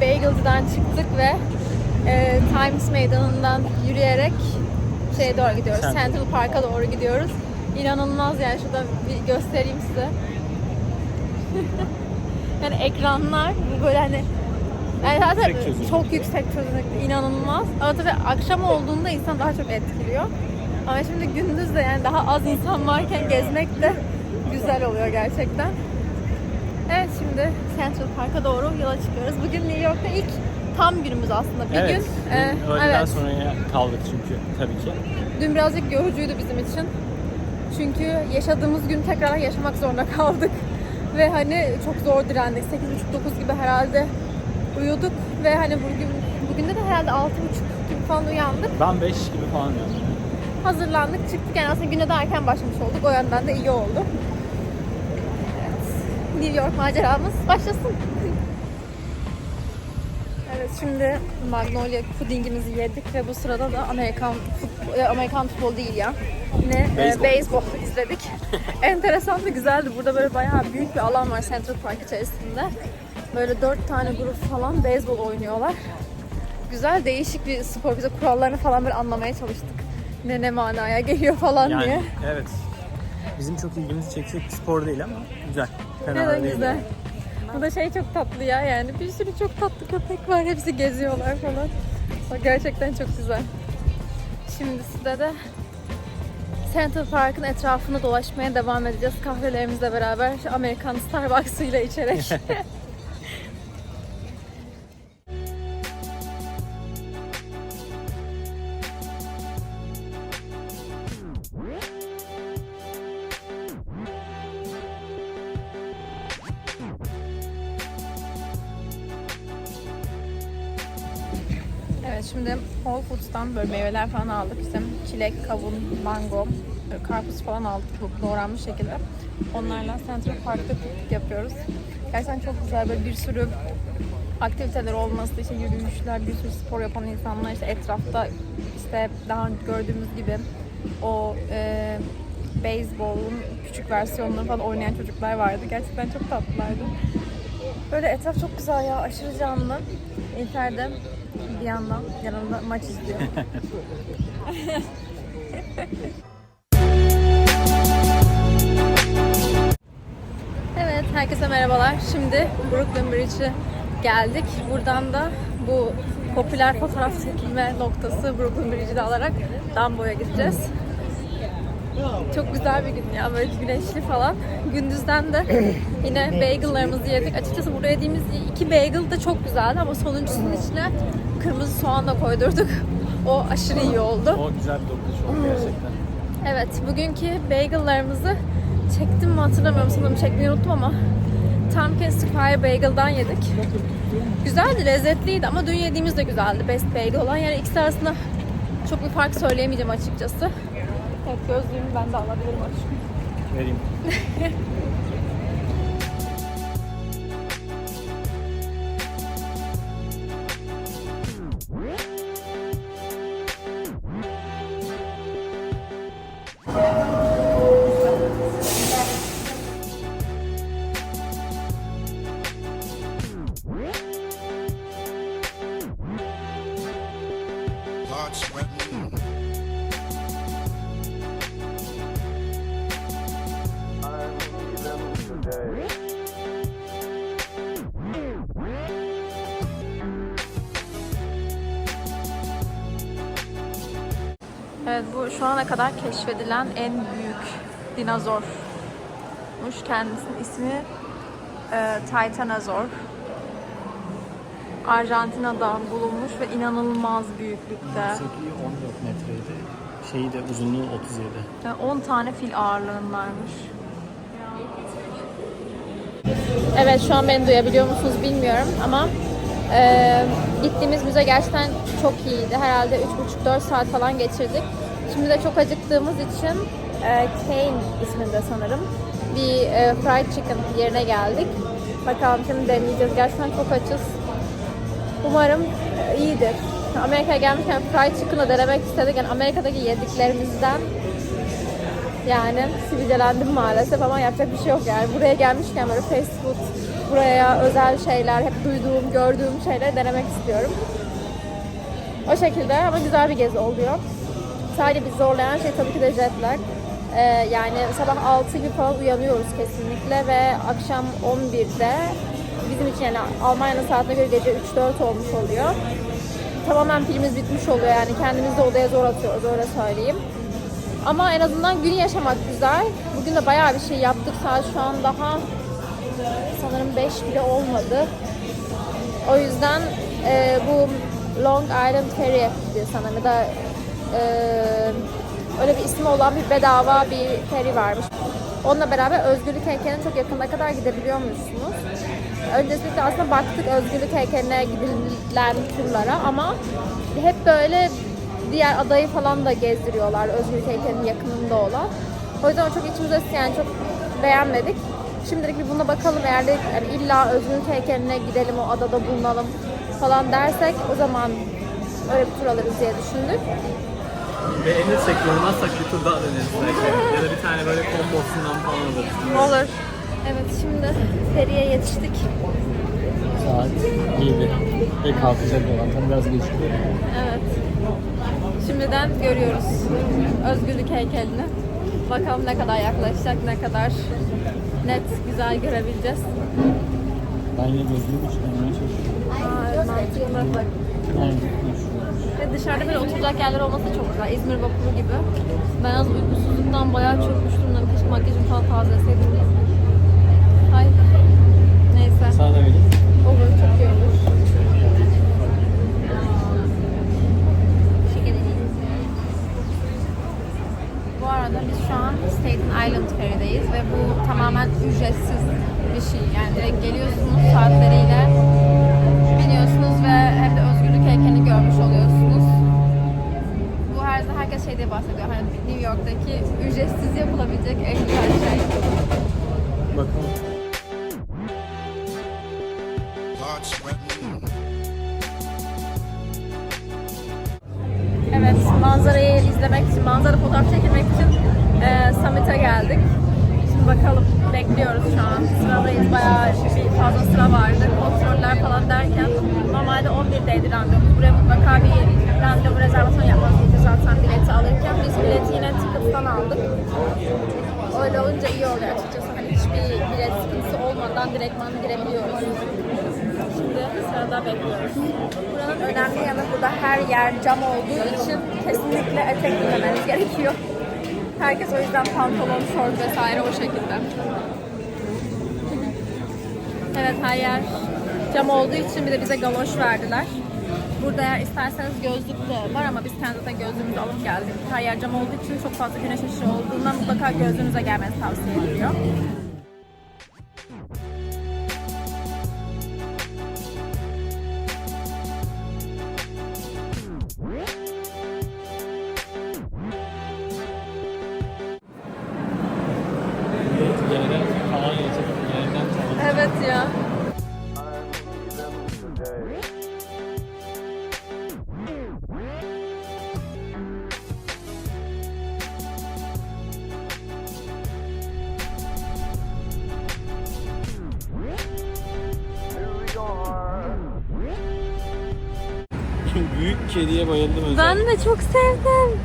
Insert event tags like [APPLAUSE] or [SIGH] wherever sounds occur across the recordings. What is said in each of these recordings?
Bagel'dan çıktık ve e, Times Meydanı'ndan yürüyerek şeye doğru gidiyoruz. Central Central Park'a doğru gidiyoruz. İnanılmaz yani şurada bir göstereyim size. [LAUGHS] yani ekranlar bu böyle hani yani zaten Yüksek çözünürlük. çok yüksek çözünürlükte inanılmaz. Ama tabii akşam olduğunda insan daha çok etkiliyor. Ama şimdi gündüz de yani daha az insan varken gezmek de güzel oluyor gerçekten. Evet şimdi Central Park'a doğru yola çıkıyoruz. Bugün New York'ta ilk tam günümüz aslında. Bir evet. gün. e, öğleden evet. sonraya kaldık çünkü tabii ki. Dün birazcık yorucuydu bizim için. Çünkü yaşadığımız gün tekrar yaşamak zorunda kaldık. [LAUGHS] Ve hani çok zor direndik. 8.30-9 gibi herhalde uyuduk. Ve hani bugün bugün de herhalde 6.30 gibi falan uyandık. Ben 5 gibi falan diyorum. Hazırlandık çıktık. Yani aslında güne de erken başlamış olduk. O yönden de iyi oldu. Evet. New York maceramız başlasın. Evet şimdi Magnolia pudingimizi yedik ve bu sırada da Amerikan futbol, e, Amerikan futbol değil ya. Yine e, Beyzbol. beyzbol izledik. [LAUGHS] Enteresan ve güzeldi. Burada böyle bayağı büyük bir alan var Central Park içerisinde. Böyle dört tane grup falan beyzbol oynuyorlar. Güzel değişik bir spor. Bize kurallarını falan böyle anlamaya çalıştık. Ne ne manaya geliyor falan Yani diye. evet. Bizim çok ilgimizi çekecek bir spor değil ama güzel. Fena Ne değil. güzel. Bu da şey çok tatlı ya yani bir sürü çok tatlı köpek var hepsi geziyorlar falan. O gerçekten çok güzel. Şimdi size de Central Park'ın etrafını dolaşmaya devam edeceğiz. Kahvelerimizle beraber Amerikan Starbucks'ıyla içerek. [LAUGHS] şimdi Whole Foods'tan böyle meyveler falan aldık. İşte çilek, kavun, mango, karpuz falan aldık doğranmış şekilde. Onlarla Central Park'ta piknik yapıyoruz. Gerçekten çok güzel böyle bir sürü aktiviteler olması, işte yürüyüşler, bir sürü spor yapan insanlar işte etrafta işte daha gördüğümüz gibi o e, beyzbolun küçük versiyonları falan oynayan çocuklar vardı. Gerçekten çok tatlılardı. Böyle etraf çok güzel ya, aşırı canlı. İlker de bir yandan yanında maç izliyor. [LAUGHS] evet, herkese merhabalar. Şimdi Brooklyn Bridge'e geldik. Buradan da bu popüler fotoğraf çekilme noktası Brooklyn Bridge'i de alarak Dumbo'ya gideceğiz. Çok güzel bir gün ya böyle güneşli falan. Gündüzden de yine bagel'larımızı yedik. Açıkçası burada yediğimiz iki bagel de çok güzeldi ama sonuncusunun içine kırmızı soğan da koydurduk. O aşırı iyi oldu. O güzel bir dokunuş oldu gerçekten. Evet, bugünkü bagel'larımızı çektim mi hatırlamıyorum sanırım çekmeyi unuttum ama Tompkins Square Bagel'dan yedik. Güzeldi, lezzetliydi ama dün yediğimiz de güzeldi. Best Bagel olan. Yani ikisi arasında çok bir fark söyleyemeyeceğim açıkçası. Evet, gözlüğümü ben de alabilirim aşkım. Vereyim. [LAUGHS] Evet bu şu ana kadar keşfedilen en büyük dinozormuş. Kendisinin ismi e, Titanozor. Arjantina'da bulunmuş ve inanılmaz büyüklükte. Yüksekliği 14 metreydi. Şeyi de uzunluğu 37. Yani 10 tane fil ağırlığındaymış. Evet şu an beni duyabiliyor musunuz bilmiyorum ama e, gittiğimiz müze gerçekten çok iyiydi. Herhalde 3,5-4 saat falan geçirdik. Şimdi de çok acıktığımız için e, Kane isminde sanırım. Bir e, fried chicken yerine geldik. Bakalım şimdi deneyeceğiz. Gerçekten çok açız. Umarım e, iyidir. Amerika'ya gelmişken fried chicken'ı denemek istedik. Yani Amerika'daki yediklerimizden yani sivilcelendim maalesef ama yapacak bir şey yok yani. Buraya gelmişken böyle fast food, buraya özel şeyler, hep duyduğum, gördüğüm şeyleri denemek istiyorum. O şekilde ama güzel bir gezi oluyor. Sadece bizi zorlayan şey tabii ki de jet lag. Ee, yani sabah 6 gibi falan uyanıyoruz kesinlikle ve akşam 11'de bizim için yani Almanya'nın saatine göre gece 3-4 olmuş oluyor. Tamamen pilimiz bitmiş oluyor yani kendimizi de odaya zor atıyoruz öyle söyleyeyim. Ama en azından günü yaşamak güzel. Bugün de bayağı bir şey yaptık. Saat şu an daha sanırım 5 bile olmadı. O yüzden e, bu Long Island Ferry diye sanırım ya da öyle bir ismi olan bir bedava bir ferry varmış. Onunla beraber Özgürlük Heykeli'ne çok yakına kadar gidebiliyormuşsunuz. Öncesinde aslında baktık Özgürlük Heykeli'ne gidilen turlara ama hep böyle diğer adayı falan da gezdiriyorlar Özgürlük Heykeli'nin yakınında olan. O yüzden çok içimize yani çok beğenmedik. Şimdilik bir buna bakalım eğer de yani illa Özgürlük Heykeli'ne gidelim o adada bulunalım falan dersek o zaman öyle bir tur alırız diye düşündük. Beğenirsek yormazsak daha deneriz ya da bir tane böyle kombosundan falan alırız. Olur. Evet şimdi feriye yetiştik. Saat 7 ve kalkacak olan tam biraz geç Evet. Şimdiden görüyoruz Özgürlük heykelini. Bakalım ne kadar yaklaşacak, ne kadar net, güzel görebileceğiz. Ben yine gözlüğümü çıkarmaya çalışıyorum. Aa, mantıklı. Aynen. Ve dışarıda böyle oturacak yerler olması çok güzel. İzmir vapuru gibi. Ben az uykusuzluktan bayağı çökmüş durumdayım. Keşke makyajımı falan tazeleseydim. Evet, manzarayı izlemek için, manzara fotoğraf çekilmek için e, Summit'e geldik. Şimdi bakalım, bekliyoruz şu an. Sıradayız, bayağı bir fazla sıra vardı. Kontroller falan derken normalde 11'deydi randevumuz. Buraya mutlaka bir randevu rezervasyon yapmanız gerekiyor zaten bileti alırken. Biz bileti yine Tickets'tan aldık. Öyle olunca iyi oluyor açıkçası. Hani hiçbir bilet sıkıntısı olmadan direktman girebiliyoruz. Sırada bekliyoruz. Buranın önemli yanı burada her yer cam olduğu için kesinlikle etek giymemeniz gerekiyor. Herkes o yüzden pantolon, şort vesaire o şekilde. Evet her yer cam olduğu için bir de bize galoş verdiler. Burada eğer isterseniz gözlük de var ama biz kendi zaten gözlüğümüzü alıp geldik. Her yer cam olduğu için çok fazla güneş ışığı olduğundan mutlaka gözlüğünüze gelmenizi tavsiye ediliyor. Evet ya. Büyük kediye bayıldım özellikle. Ben de çok sevdim.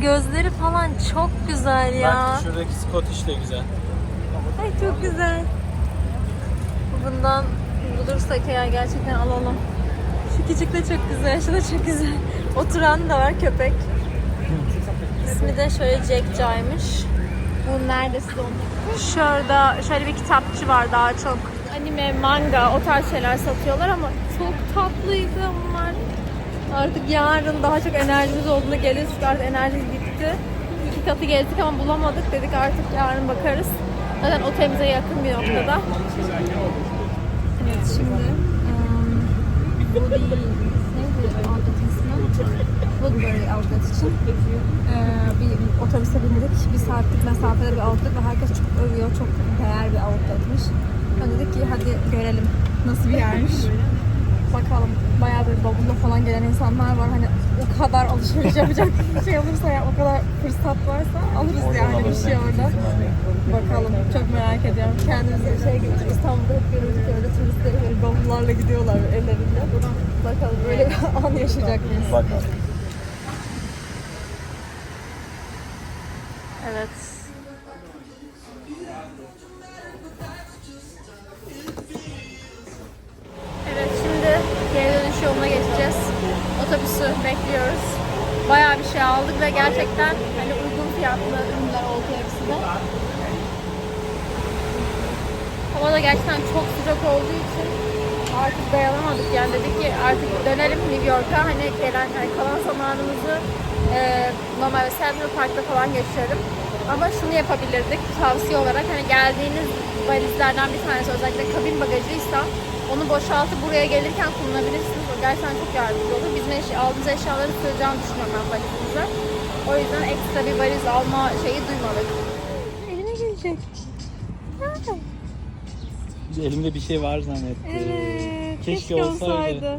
Gözleri falan çok güzel ya. Bak şuradaki Scottish de güzel. Ay çok güzel. Bundan bulursak eğer gerçekten alalım. Şu küçük de çok güzel, şu da çok güzel. Oturan da var köpek. İsmi de şöyle Jack Jay'mış. Bu nerede size onu? Şurada şöyle bir kitapçı var daha çok. Anime, manga o tarz şeyler satıyorlar ama çok tatlıydı bunlar. Artık yarın daha çok enerjimiz olduğunda geliriz artık enerjimiz bitti. İki katı gezdik ama bulamadık dedik artık yarın bakarız. Zaten otelimize yakın bir noktada. Evet şimdi um, bu değil. Neydi? Adet ismi? Woodbury outlet için. Ee, bir otobüse bindik. Bir saatlik mesafede bir outlet ve herkes çok övüyor. Çok değer bir outletmiş. Ben dedik ki hadi görelim nasıl bir yermiş. Bakalım. Bayağı böyle bavulla falan gelen insanlar var. Hani kadar alışveriş yapacak bir şey olursa ya o kadar fırsat varsa alırız yani bir şey orada. Bakalım. Çok merak ediyorum. Kendimize şey gibi İstanbul'da hep görürdük öyle turistleri böyle bavullarla gidiyorlar ellerinde. Bakalım böyle bir [LAUGHS] an yaşayacak mıyız? Bakalım. Evet ki artık dönelim New York'a hani gelen hani kalan zamanımızı e, normal Central Park'ta falan geçirelim. Ama şunu yapabilirdik tavsiye olarak hani geldiğiniz valizlerden bir tanesi özellikle kabin bagajıysa onu boşaltıp buraya gelirken kullanabilirsiniz. O gerçekten çok yardımcı olur. Bizim eşya, aldığımız eşyaları sığacağını düşünüyorum ben valizimize. O yüzden ekstra bir valiz alma şeyi duymadık. Eline gelecek. Elimde bir şey var zannettim. Evet. Keşke olsaydı.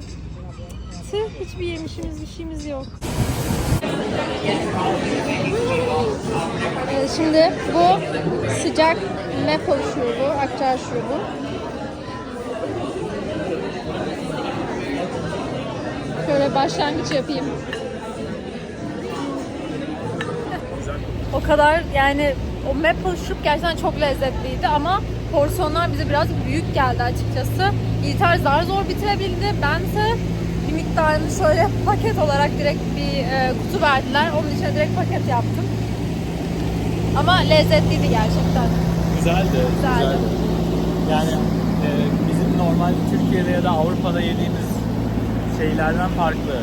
Tüh hiçbir yemişimiz bir şeyimiz yok. Evet, şimdi bu sıcak maple şurubu, akçağı şurubu. Şöyle başlangıç yapayım. O kadar yani o maple şurup gerçekten çok lezzetliydi ama porsiyonlar bize biraz büyük geldi açıkçası. İlter zar zor bitirebildi. Bense bir miktarını şöyle paket olarak direkt bir e, kutu verdiler. Onun içine direkt paket yaptım. Ama lezzetliydi gerçekten. Güzeldi. Güzeldi. Yani e, bizim normal Türkiye'de ya da Avrupa'da yediğimiz şeylerden farklı.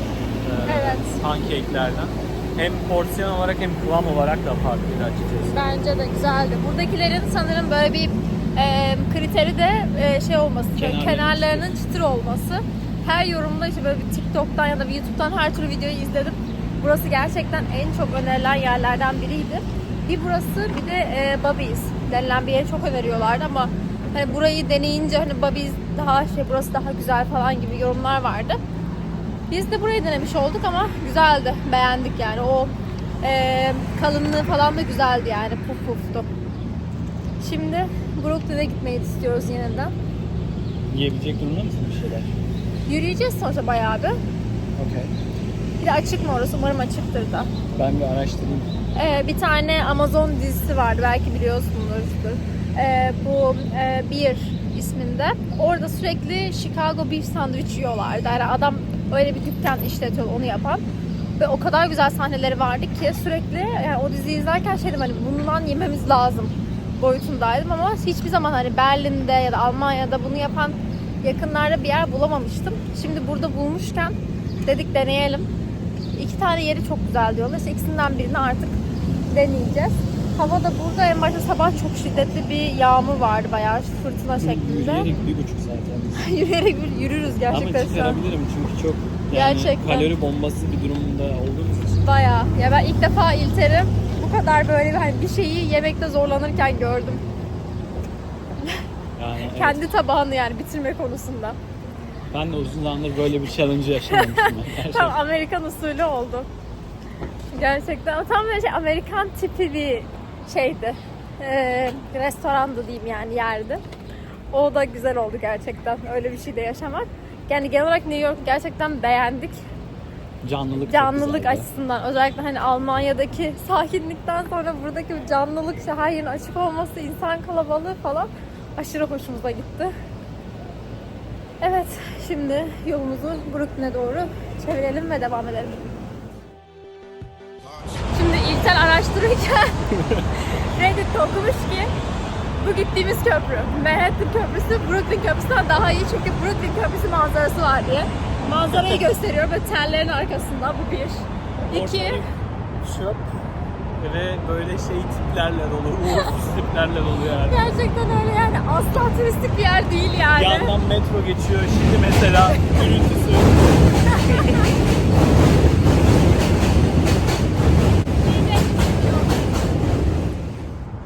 E, Evet. Pancake'lerden. Hem porsiyon olarak hem kıvam olarak da farklıydı açıkçası. Bence de güzeldi. Buradakilerin sanırım böyle bir e, kriteri de e, şey olması, Kenarlarının kenarlarının çıtır olması. Her yorumda işte böyle bir TikTok'tan ya da bir YouTube'dan her türlü videoyu izledim. Burası gerçekten en çok önerilen yerlerden biriydi. Bir burası bir de e, Bobby's denilen bir yeri çok öneriyorlardı ama hani burayı deneyince hani Bobby's daha şey burası daha güzel falan gibi yorumlar vardı. Biz de burayı denemiş olduk ama güzeldi. Beğendik yani. O e, kalınlığı falan da güzeldi yani. Puf puftu. Şimdi Brooklyn'e gitmeyi istiyoruz yeniden. Yiyebilecek durumda mısın bir şeyler? Yürüyeceğiz sonuçta bayağı bir. Okey. Bir de açık mı orası? Umarım açıktır da. Ben bir araştırayım. Ee, bir tane Amazon dizisi vardı. Belki biliyorsunuzdur. Ee, bu e, Beer isminde. Orada sürekli Chicago beef sandwich yiyorlardı. Yani adam öyle bir dükkan işletiyor onu yapan. Ve o kadar güzel sahneleri vardı ki sürekli yani o diziyi izlerken şey dedim hani bundan yememiz lazım boyutundaydım ama hiçbir zaman hani Berlin'de ya da Almanya'da bunu yapan yakınlarda bir yer bulamamıştım. Şimdi burada bulmuşken dedik deneyelim. İki tane yeri çok güzel diyorlar. İşte ikisinden birini artık deneyeceğiz. Hava da burada en başta sabah çok şiddetli bir yağmur vardı bayağı fırtına şeklinde. Yürüyerek bir buçuk saat yani. [LAUGHS] Yürüyerek bir yürürüz gerçekten Ama çıkarabilirim çünkü çok yani Gerçekten. kalori bombası bir durumda olduğumuz için. Bayağı. Ya ben ilk defa İlter'i bu kadar böyle bir, hani bir şeyi yemekte zorlanırken gördüm. Yani evet. Kendi tabağını yani bitirme konusunda. Ben de uzun zamandır böyle bir challenge yaşamamıştım. [LAUGHS] Tam Amerikan usulü oldu. Gerçekten tam böyle şey Amerikan tipi bir şeydi. Ee, restorandı diyeyim yani yerdi. O da güzel oldu gerçekten. Öyle bir şey de yaşamak. Yani genel olarak New York gerçekten beğendik. Canlılık Canlılık açısından özellikle hani Almanya'daki sakinlikten sonra buradaki bu canlılık, işte her yerin açık olması, insan kalabalığı falan aşırı hoşumuza gitti. Evet, şimdi yolumuzu Brooklyn'e doğru çevirelim ve devam edelim. Şimdi İlter araştırırken [LAUGHS] Reddit'te okumuş ki bu gittiğimiz köprü, Manhattan Köprüsü Brooklyn Köprüsü'nden daha iyi çünkü Brooklyn Köprüsü manzarası var diye. Manzarayı gösteriyorum ve tellerin arkasında bu bir. İki. Çöp ve böyle şey tiplerle dolu, uğursuz [LAUGHS] tiplerle dolu yani. Gerçekten öyle yani asla turistik bir yer değil yani. Yandan metro geçiyor şimdi mesela gürültüsü.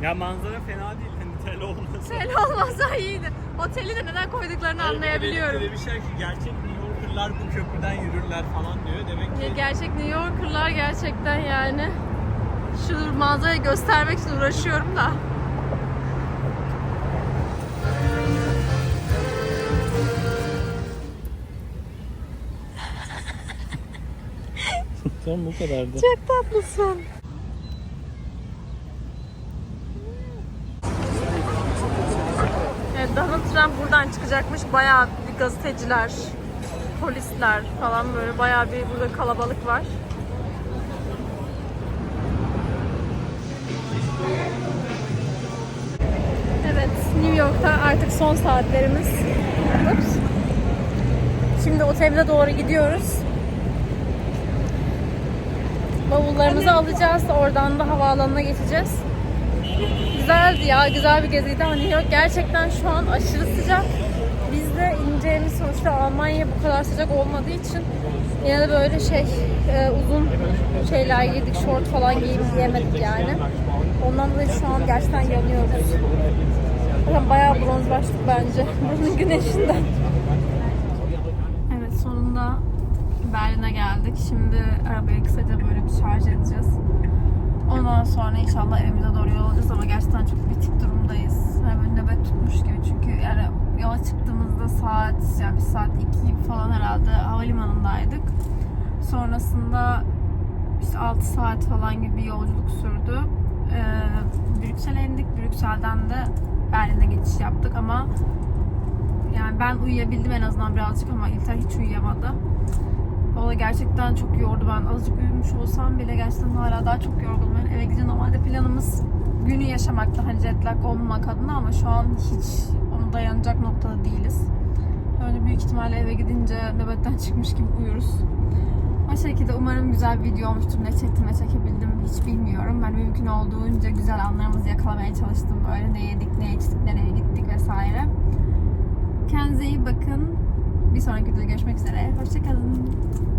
ya manzara fena değil hani tel olmasa. Tel olmasa iyiydi. Oteli de neden koyduklarını evet, anlayabiliyorum. Öyle bir şey ki gerçek Yorker'lar bu köprüden yürürler falan diyor. Demek Ya ki gerçek New Yorker'lar gerçekten yani şu manzarayı göstermek için uğraşıyorum da. [LAUGHS] Tamam bu kadardı. Çok tatlısın. Evet, Donald Trump buradan çıkacakmış. Bayağı bir gazeteciler, polisler falan böyle bayağı bir burada kalabalık var. Evet, New York'ta artık son saatlerimiz. Ups. Şimdi otelimize doğru gidiyoruz. Bavullarımızı alacağız. Oradan da havaalanına geçeceğiz. Güzeldi ya. Güzel bir geziydi ama New York gerçekten şu an aşırı sıcak. Biz de ineceğimiz sonuçta Almanya bu kadar sıcak olmadığı için yine de böyle şey e, uzun şeyler giydik, short falan giyip giyemedik yani. Ondan dolayı şu an gerçekten yanıyoruz. Zaten bayağı bronzlaştık bence [LAUGHS] bunun güneşinden. Evet sonunda Berlin'e geldik. Şimdi arabayı kısaca böyle bir şarj edeceğiz. Ondan sonra inşallah evimize doğru yol alacağız ama gerçekten çok bitik durumdayız. Yani nöbet tutmuş gibi çünkü yani yola çıktığımızda saat yani bir saat iki falan herhalde havalimanındaydık. Sonrasında işte 6 saat falan gibi bir yolculuk sürdü. Ee, Brüksel'e indik. Brüksel'den de Berlin'e geçiş yaptık ama yani ben uyuyabildim en azından birazcık ama İlter hiç uyuyamadı. Da gerçekten çok yordu. Ben azıcık uyumuş olsam bile gerçekten hala daha çok yorgunum. Eve gidince normalde planımız günü yaşamakta hani jet lag olmamak adına ama şu an hiç dayanacak noktada değiliz. Öyle büyük ihtimalle eve gidince nöbetten çıkmış gibi uyuruz. O şekilde umarım güzel bir video olmuştur. Ne çektim ne çekebildim hiç bilmiyorum. Ben mümkün olduğunca güzel anlarımızı yakalamaya çalıştım. Böyle ne yedik, ne içtik, nereye gittik vesaire. Kendinize iyi bakın. Bir sonraki videoda görüşmek üzere. Hoşçakalın.